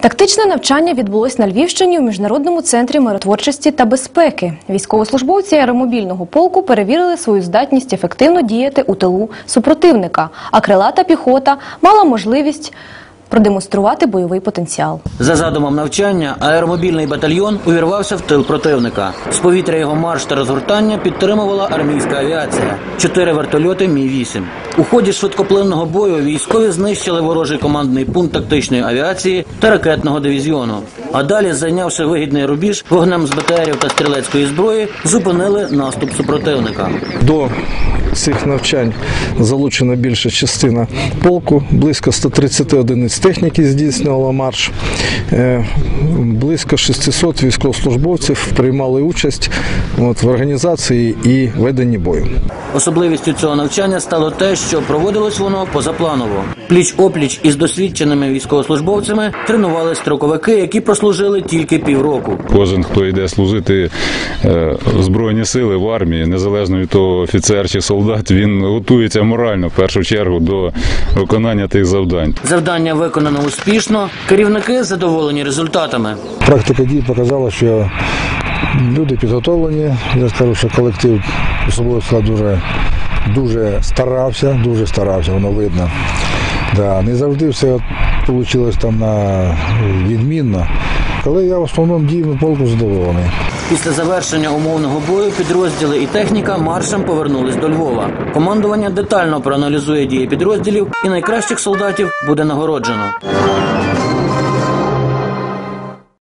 Тактичне навчання відбулось на Львівщині у міжнародному центрі миротворчості та безпеки. Військовослужбовці аеромобільного полку перевірили свою здатність ефективно діяти у тилу супротивника, а крилата піхота мала можливість продемонструвати бойовий потенціал. За задумом навчання, аеромобільний батальйон увірвався в тил противника. З повітря його марш та розгортання підтримувала армійська авіація. Чотири вертольоти Мі-8. У ході швидкоплинного бою військові знищили ворожий командний пункт тактичної авіації та ракетного дивізіону. А далі, зайнявши вигідний рубіж, вогнем з БТРів та стрілецької зброї, зупинили наступ супротивника. До цих навчань залучена більша частина полку, близько 130 одиниць техніки здійснювала марш. Е, Близько 600 військовослужбовців приймали участь от, в організації і веденні бою. Особливістю цього навчання стало те, що проводилось воно позапланово. Пліч опліч із досвідченими військовослужбовцями тренували строковики, які прослужили тільки півроку. Кожен, хто йде служити е, в Збройні сили в армії, незалежно від того, офіцер чи солдат, він готується морально в першу чергу до виконання тих завдань. Завдання виконано успішно. Керівники задоволені результатами. Практика дій показала, що люди підготовлені. Я скажу, що колектив особовий склад дуже, дуже старався, дуже старався, воно видно. Да, не завжди все вийшло там на відмінно. Але я в основному діями полку задоволений. Після завершення умовного бою підрозділи і техніка маршем повернулись до Львова. Командування детально проаналізує дії підрозділів і найкращих солдатів буде нагороджено.